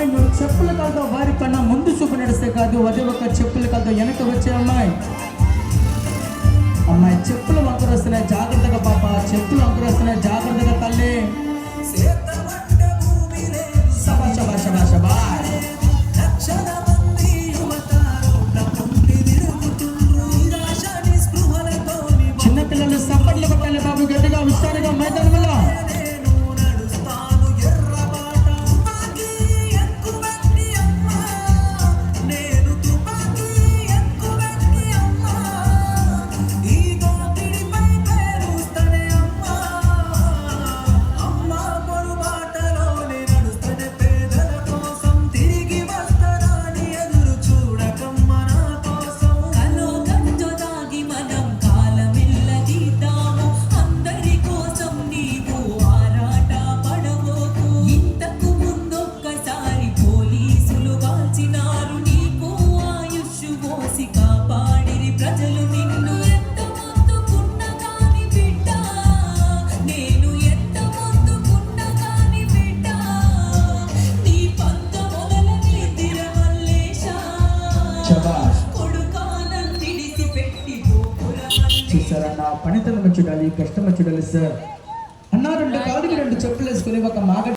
అమ్మాయి నువ్వు చెప్పుల కాదు వారి కన్నా ముందు చూపు నడిస్తే కాదు అదే ఒక చెప్పుల కాదు వెనక వచ్చే అమ్మాయి. అమ్మాయి చెప్పులు వంకర వస్తున్నాయి జాగ్రత్తగా పాప చెప్పులు వంకర వస్తున్నాయి జాగ్రత్తగా తల్లి. శబా శబా శబా శబా చిన్నపిల్లలు సప్పట్లు కొట్టాలి బాబు గట్టిగా హుషారుగా మైదానంలో. చూసారా? నా పనితనం చూడాలి కష్టం చూడాలి సార్ అన్నా రెండు కాళ్ళకి రెండు చెప్పులు వేసుకుని ఒక మాగ